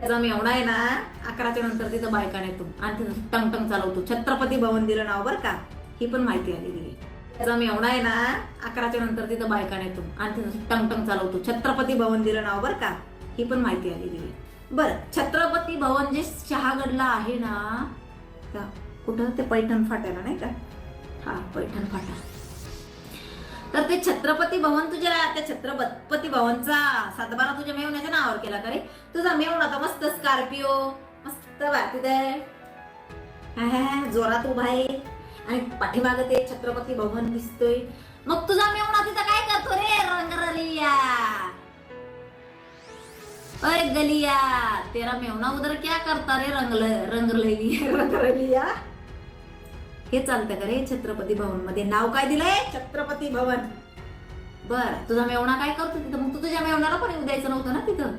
त्याचा मेवणा आहे ना अकराच्या नंतर तिथं बायका येतो. आणि तिथं टंग टंग चालवतो. छत्रपती भवन दिलं नाव बरं का? ही पण माहिती आलेली आहे त्याचा मेवणा आहे ना अकराच्या नंतर तिथं बायका येतो. आणि तिथं टंग टंग चालवतो. छत्रपती भवन दिलं नाव बरं का? ही पण माहिती आलेली आहे बरं छत्रपती भवन जे शहागडला आहे ना कुठं? ते पैठण फाट्याला नाही का? हा पैठण फाटा. तर ते छत्रपती भवन तुझ्या त्या छत्रपती भवनचा सातबारा तुझ्या मेवण्याच्या नावावर केला का रे? तुझा मेवणा तर मस्त स्कॉर्पिओ मस्त तिथे जोरात उभा आहे. आणि पाठीमाग ते छत्रपती भवन दिसतोय. मग तुझा मेवणा तिथं काय करतो रे रंगरलिया? अरे गलिया तेरा मेवना उधर क्या करता रे रंगल रंगरलिया रंगरलिया. हे चालतं का रे छत्रपती भवनमध्ये नाव काय दिलंय? छत्रपती भवन. बर तुझा मेवणा काय करतो तिथं? मग तू तुझ्या मेवण्याला पण येऊ द्यायचं नव्हतं ना तिथं?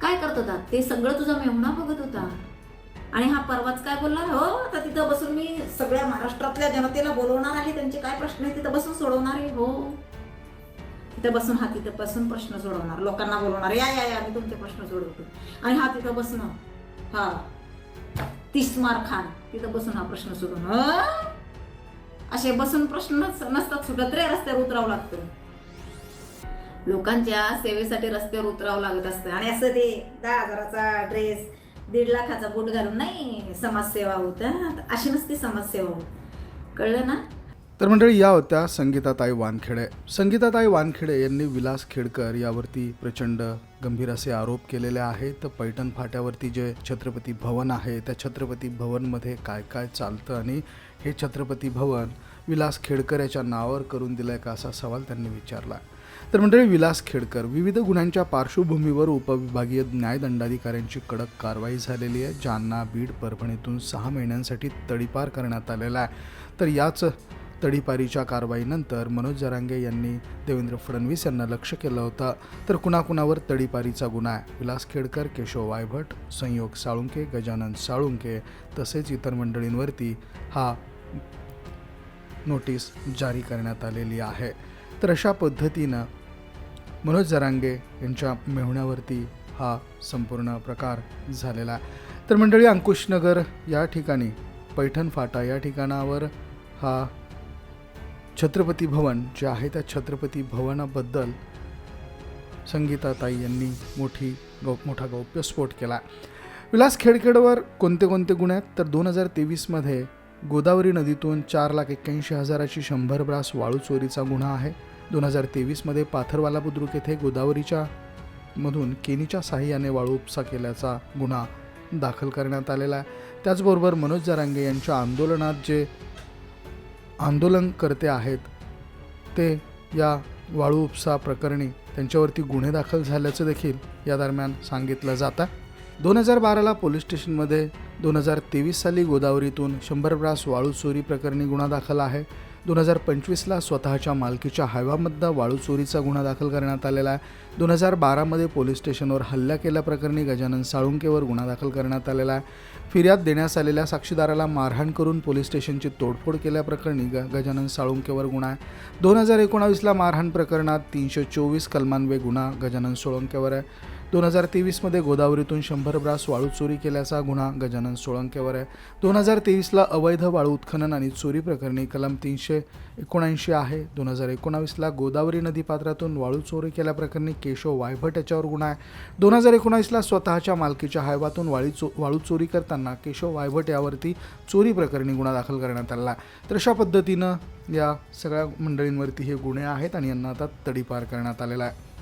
काय करत होता? ते सगळं तुझा मेवणा बघत होता. आणि हा परवाच काय बोलला? हो आता तिथं बसून मी सगळ्या महाराष्ट्रातल्या जनतेला बोलवणार आहे. त्यांचे काय प्रश्न आहे तिथं बसून सोडवणार आहे? हो. तिथं बसून हा तिथं बसून प्रश्न सोडवणार. लोकांना बोलवणार. या या या मी तुमचे प्रश्न सोडवतो. आणि हा तिथं बसणं. हा. तिस्मार खान. तिथं बसून हा प्रश्न सोडून असे बसून प्रश्न नसतात सुटत रे रस्त्यावर उतरावं लागतं. लोकांच्या सेवेसाठी रस्त्यावर उतरावं लागत असतं. आणि असं ते दहा हजाराचा ड्रेस दीड लाखाचा बूट घालून नाही समाजसेवा होत अशी नसते समाजसेवा होत. कळलं ना? तर मंडळी या होत्या संगीताताई वानखेडे. संगीताताई वानखेडे यांनी विलास खेडकर यावरती प्रचंड गंभीर असे आरोप केलेले आहेत. पैठण फाट्यावरती जे छत्रपती भवन आहे त्या छत्रपती भवनमध्ये काय काय चालतं आणि हे छत्रपती भवन विलास खेडकर याच्या नावावर करून दिलं आहे का असा सवाल त्यांनी विचारला. तर मंडळी विलास खेडकर विविध गुन्ह्यांच्या पार्श्वभूमीवर उपविभागीय न्यायदंडाधिकाऱ्यांची कडक कारवाई झालेली आहे. जालना बीड परभणीतून सहा महिन्यांसाठी तडीपार करण्यात आलेला आहे. तर याच तडीपारीच्या कारवाईनंतर मनोज जरांगे यांनी देवेंद्र फडणवीस यांना लक्ष केलं होतं. तर कुणाकुणावर तडीपारीचा गुन्हा आहे? विलास खेडकर केशव वायभट संयोग साळुंके गजानन साळुंके तसेच इतर मंडळींवरती हा नोटीस जारी करण्यात आलेली आहे. तर अशा पद्धतीनं मनोज जरांगे यांच्या मेहुण्यावरती हा संपूर्ण प्रकार झालेला आहे. तर मंडळी अंकुशनगर या ठिकाणी पैठण फाटा या ठिकाणावर हा छत्रपती भवन जे आहे त्या छत्रपती भवनाबद्दल संगीताताई यांनी मोठी गौ मोठा गौप्यस्फोट केला. विलास खेडखेडवर कोणते कोणते गुन्हे आहेत? तर दोन हजार तेवीसमध्ये गोदावरी नदीतून चार लाख एक्क्याऐंशी हजाराची शंभर ब्रास वाळू चोरीचा गुन्हा आहे. दोन हजार तेवीसमध्ये पाथरवाला बुद्रुक येथे गोदावरीच्या मधून केनीच्या साह्याने वाळू उपसा केल्याचा गुन्हा दाखल करण्यात आलेला आहे. त्याचबरोबर मनोज जरांगे यांच्या आंदोलनात जे आंदोलनकर्ते आहेत. ते या वाळू उपसा प्रकरणी त्यांच्यावरती गुन्हे दाखल झाल्याचं देखील या दरम्यान सांगितलं जातं दोन हजार बाराला पोलीस स्टेशनमध्ये दोन हजार तेवीस साली गोदावरीतून शंभर ब्रास वाळू चोरी प्रकरणी गुन्हा दाखल आहे. दोन हजार पंचवीसला स्वतःच्या मालकीच्या हायवामधनं वाळू चोरीचा गुन्हा दाखल करण्यात आलेला आहे. दोन हजार बारामध्ये पोलीस स्टेशनवर हल्ला केल्याप्रकरणी गजानन साळुंकेवर गुन्हा दाखल करण्यात आलेला आहे. फिर्याद देण्यास आलेल्या साक्षीदाराला मारहाण करून पोलीस स्टेशनची तोडफोड केल्याप्रकरणी ग गजानन साळुंकेवर गुन्हा आहे. दोन हजार एकोणावीसला मारहाण प्रकरणात तीनशे चोवीस कलमान्वये गुन्हा गजानन सोळंकेवर आहे. दोन हजार तेवीसमध्ये गोदावरीतून शंभर ब्रास वाळू चोरी केल्याचा गुन्हा गजानन सोळंकेवर आहे. दोन हजार तेवीसला अवैध वाळू उत्खनन आणि चोरी प्रकरणी कलम तीनशे एकोणऐंशी आहे. दोन हजार एकोणावीसला गोदावरी नदीपात्रातून वाळू चोरी केल्याप्रकरणी केशव वायभट याच्यावर गुन्हा आहे. दोन हजार एकोणावीसला स्वतःच्या मालकीच्या हायवातून वाळी चो वाळू चोरी करताना केशव वायभट यावरती चोरी प्रकरणी गुन्हा दाखल करण्यात आला. आहे तर अशा पद्धतीनं या सगळ्या मंडळींवरती हे गुन्हे आहेत आणि यांना आता तडीपार करण्यात आलेला आहे.